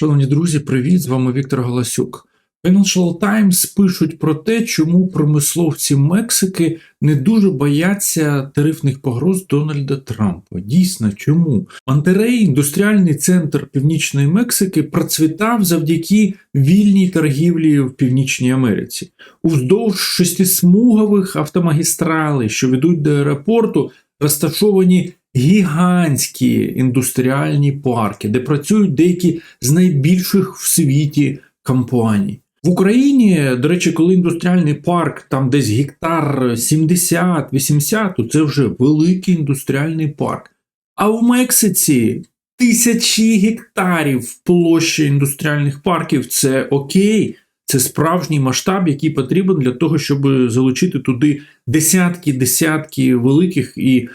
Шановні друзі, привіт! З вами Віктор Галасюк. Financial Times пишуть про те, чому промисловці Мексики не дуже бояться тарифних погроз Дональда Трампа. Дійсно, чому? Монтерей, індустріальний центр Північної Мексики, процвітав завдяки вільній торгівлі в Північній Америці. Уздовж шестисмугових автомагістралей, що ведуть до аеропорту, розташовані гігантські індустріальні парки, де працюють деякі з найбільших в світі компаній. В Україні, до речі, коли індустріальний парк там десь гектар 70-80, то це вже великий індустріальний парк. А в Мексиці тисячі гектарів площі індустріальних парків це окей. Це справжній масштаб, який потрібен для того, щоб залучити туди десятки, десятки великих і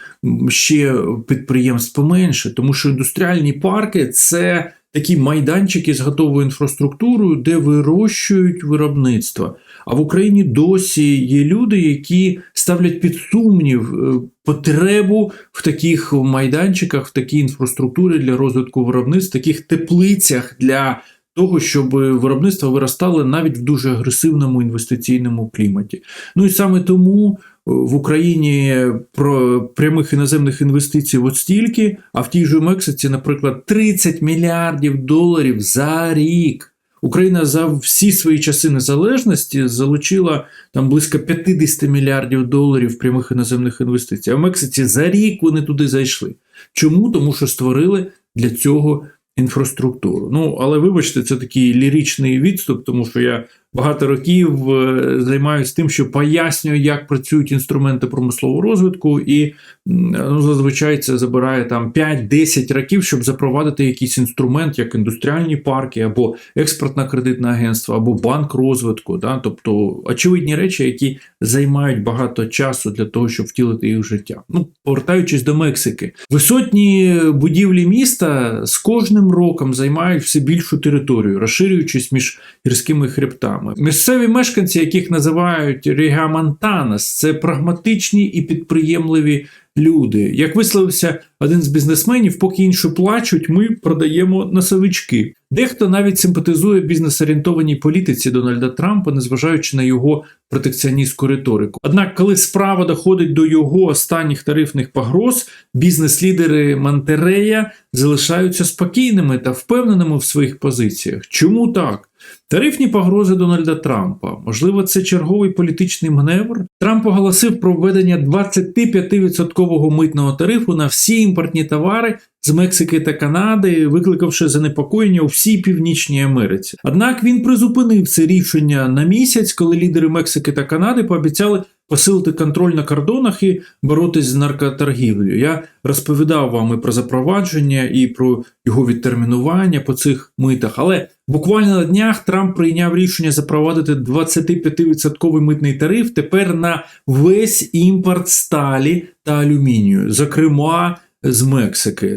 ще підприємств поменше. Тому що індустріальні парки це такі майданчики з готовою інфраструктурою, де вирощують виробництво. А в Україні досі є люди, які ставлять під сумнів е, потребу в таких майданчиках, в такій інфраструктурі для розвитку виробництв, таких теплицях для того, щоб виробництво виростало навіть в дуже агресивному інвестиційному кліматі. Ну і саме тому в Україні про прямих іноземних інвестицій от стільки, а в тій же Мексиці, наприклад, 30 мільярдів доларів за рік. Україна за всі свої часи незалежності залучила там близько 50 мільярдів доларів прямих іноземних інвестицій. А в Мексиці за рік вони туди зайшли. Чому? Тому що створили для цього інфраструктуру. Ну, але вибачте, це такий ліричний відступ, тому що я багато років е, займаюся тим, що пояснюю, як працюють інструменти промислового розвитку, і ну, зазвичай це забирає там 5-10 років, щоб запровадити якийсь інструмент, як індустріальні парки, або експортне кредитне агентство, або банк розвитку. Да? Тобто очевидні речі, які займають багато часу для того, щоб втілити їх в життя. Ну, повертаючись до Мексики, висотні будівлі міста з кожним роком займають все більшу територію, розширюючись між гірськими хребтами. Місцеві мешканці, яких називають регамантанас, це прагматичні і підприємливі люди. Як висловився один з бізнесменів, поки інші плачуть, ми продаємо носовички. Дехто навіть симпатизує бізнес-орієнтованій політиці Дональда Трампа, незважаючи на його протекціоністську риторику. Однак, коли справа доходить до його останніх тарифних погроз, бізнес-лідери Монтерея залишаються спокійними та впевненими в своїх позиціях. Чому так? Тарифні погрози Дональда Трампа. Можливо, це черговий політичний маневр. Трамп оголосив про введення 25% митного тарифу на всі імпортні товари з Мексики та Канади, викликавши занепокоєння у всій Північній Америці. Однак він призупинив це рішення на місяць, коли лідери Мексики та Канади пообіцяли посилити контроль на кордонах і боротись з наркоторгівлею. Я розповідав вам і про запровадження, і про його відтермінування по цих митах. Але буквально на днях Трамп прийняв рішення запровадити 25% митний тариф тепер на весь імпорт сталі та алюмінію. Зокрема з Мексики.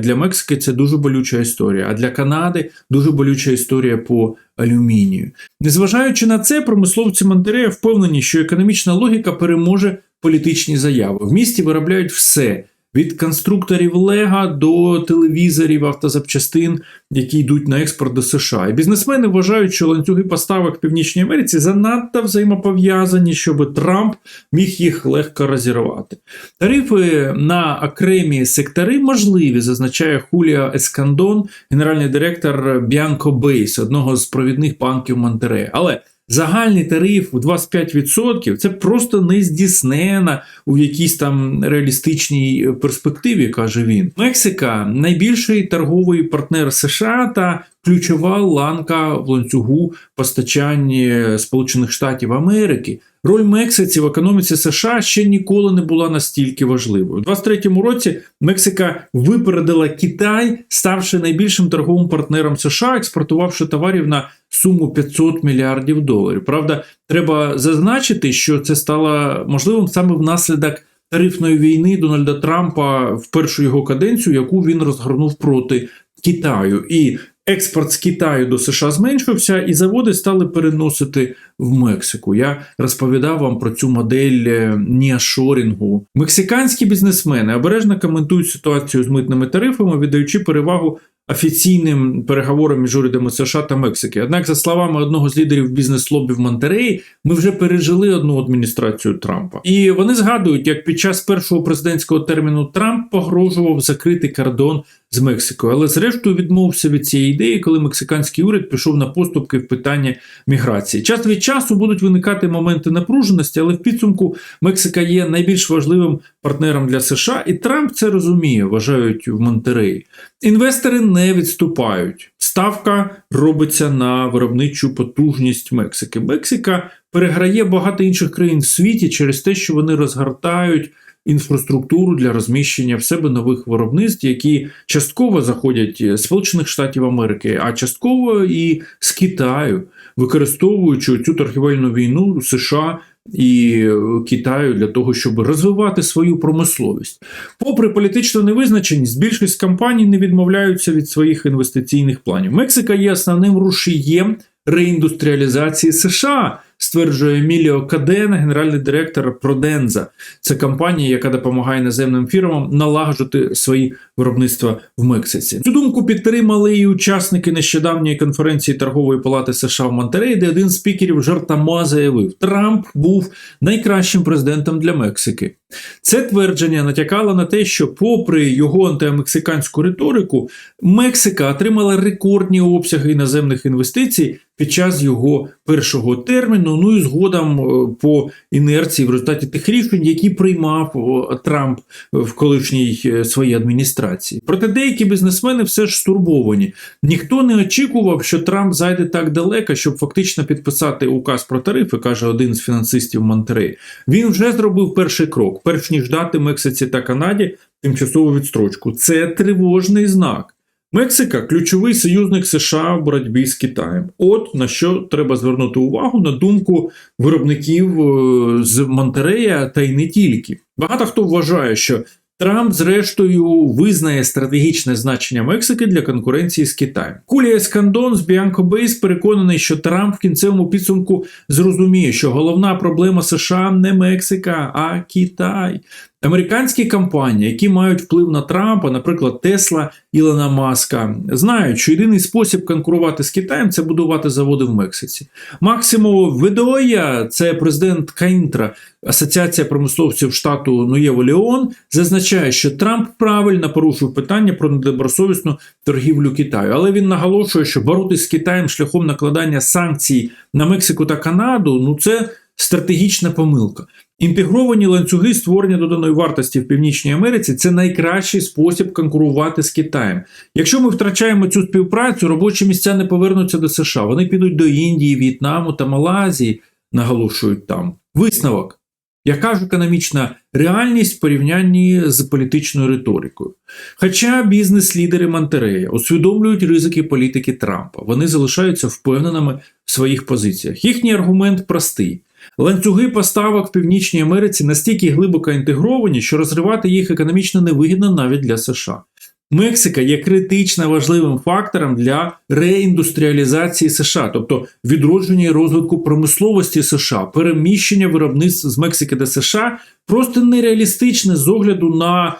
Для Мексики це дуже болюча історія, а для Канади дуже болюча історія по алюмінію. Незважаючи на це, промисловці Монтерея впевнені, що економічна логіка переможе політичні заяви. В місті виробляють все від конструкторів Лего до телевізорів, автозапчастин, які йдуть на експорт до США. І бізнесмени вважають, що ланцюги поставок в Північній Америці занадто взаємопов'язані, щоб Трамп міг їх легко розірвати. Тарифи на окремі сектори можливі, зазначає Хулія Ескандон, генеральний директор Біанко Бейс, одного з провідних банків Монтерея. Але Загальний тариф у 25% це просто не здійснена у якійсь там реалістичній перспективі, каже він. Мексика найбільший торговий партнер США та ключова ланка в ланцюгу постачання Сполучених Штатів Америки. Роль Мексиці в економіці США ще ніколи не була настільки важливою. У 2023 році Мексика випередила Китай, ставши найбільшим торговим партнером США, експортувавши товарів на суму 500 мільярдів доларів. Правда, треба зазначити, що це стало можливим саме внаслідок тарифної війни Дональда Трампа в першу його каденцію, яку він розгорнув проти Китаю. І Експорт з Китаю до США зменшився, і заводи стали переносити в Мексику. Я розповідав вам про цю модель е, ніашорінгу. Мексиканські бізнесмени обережно коментують ситуацію з митними тарифами, віддаючи перевагу офіційним переговорам між урядами США та Мексики. Однак, за словами одного з лідерів бізнес-лобі в Монтереї, ми вже пережили одну адміністрацію Трампа. І вони згадують, як під час першого президентського терміну Трамп погрожував закрити кордон з Мексикою, але зрештою відмовився від цієї ідеї, коли мексиканський уряд пішов на поступки в питанні міграції. Час від часу будуть виникати моменти напруженості, але в підсумку Мексика є найбільш важливим партнером для США, і Трамп це розуміє, вважають в Монтереї. Інвестори не відступають. Ставка робиться на виробничу потужність Мексики. Мексика переграє багато інших країн в світі через те, що вони розгортають інфраструктуру для розміщення в себе нових виробництв, які частково заходять з Сполучених Штатів Америки, а частково і з Китаю, використовуючи цю торгівельну війну США. І Китаю для того, щоб розвивати свою промисловість, попри політичну невизначеність, більшість компаній не відмовляються від своїх інвестиційних планів. Мексика є основним рушієм реіндустріалізації США, стверджує Еміліо Каден, генеральний директор Проденза. Це компанія, яка допомагає іноземним фірмам налагоджувати свої виробництва в Мексиці. Цю думку підтримали і учасники нещодавньої конференції торгової палати США в Монтереї, де один з спікерів жартома заявив: Трамп був найкращим президентом для Мексики. Це твердження натякало на те, що, попри його антимексиканську риторику, Мексика отримала рекордні обсяги іноземних інвестицій під час його першого терміну. Ну і згодом е, по інерції в результаті тих рішень, які приймав Трамп в колишній е, своїй адміністрації. Проте деякі бізнесмени все ж стурбовані. Ніхто не очікував, що Трамп зайде так далеко, щоб фактично підписати указ про тарифи, каже один з фінансистів Монтерей. Він вже зробив перший крок, перш ніж дати Мексиці та Канаді тимчасову відстрочку. Це тривожний знак. Мексика ключовий союзник США в боротьбі з Китаєм. От на що треба звернути увагу на думку виробників е, з Монтерея та й не тільки. Багато хто вважає, що Трамп, зрештою, визнає стратегічне значення Мексики для конкуренції з Китаєм. Кулія Ескандон з Біанко Бейс переконаний, що Трамп в кінцевому підсумку зрозуміє, що головна проблема США не Мексика, а Китай. Американські компанії, які мають вплив на Трампа, наприклад, Тесла Ілона Маска, знають, що єдиний спосіб конкурувати з Китаєм це будувати заводи в Мексиці. Максимо Ведоя, це президент Каінтра, Асоціація промисловців штату Нуєво Леон, зазначає, що Трамп правильно порушив питання про недобросовісну торгівлю Китаю, але він наголошує, що боротися з Китаєм шляхом накладання санкцій на Мексику та Канаду ну це стратегічна помилка. Інтегровані ланцюги створення доданої вартості в Північній Америці це найкращий спосіб конкурувати з Китаєм. Якщо ми втрачаємо цю співпрацю, робочі місця не повернуться до США. Вони підуть до Індії, В'єтнаму та Малайзії, наголошують там. Висновок. Яка ж економічна реальність в порівнянні з політичною риторикою? Хоча бізнес-лідери Монтерея усвідомлюють ризики політики Трампа, вони залишаються впевненими в своїх позиціях. Їхній аргумент простий. Ланцюги поставок в Північній Америці настільки глибоко інтегровані, що розривати їх економічно невигідно навіть для США. Мексика є критично важливим фактором для реіндустріалізації США, тобто відродження і розвитку промисловості США, переміщення виробництв з Мексики до США просто нереалістичне з огляду на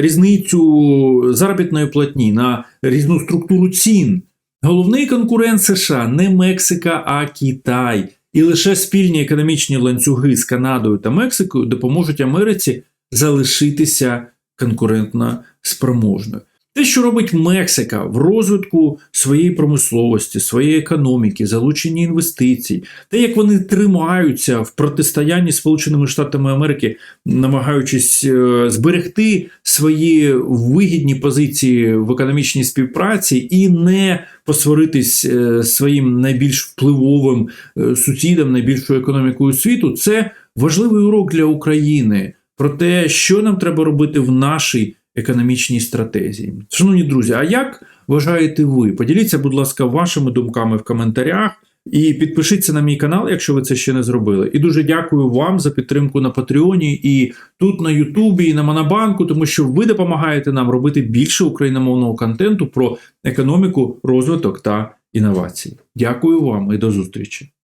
різницю заробітної платні, на різну структуру цін. Головний конкурент США не Мексика, а Китай. І лише спільні економічні ланцюги з Канадою та Мексикою допоможуть Америці залишитися конкурентно спроможною. Те, що робить Мексика в розвитку своєї промисловості, своєї економіки, залученні інвестицій, те, як вони тримаються в протистоянні Сполученими Штатами Америки, намагаючись е, зберегти свої вигідні позиції в економічній співпраці і не посваритись е, своїм найбільш впливовим е, сусідам, найбільшою економікою світу, це важливий урок для України про те, що нам треба робити в нашій економічній стратегії. Шановні друзі, а як вважаєте ви? Поділіться, будь ласка, вашими думками в коментарях. І підпишіться на мій канал, якщо ви це ще не зробили. І дуже дякую вам за підтримку на Патреоні і тут на Ютубі, і на Монобанку, тому що ви допомагаєте нам робити більше україномовного контенту про економіку, розвиток та інновації. Дякую вам і до зустрічі!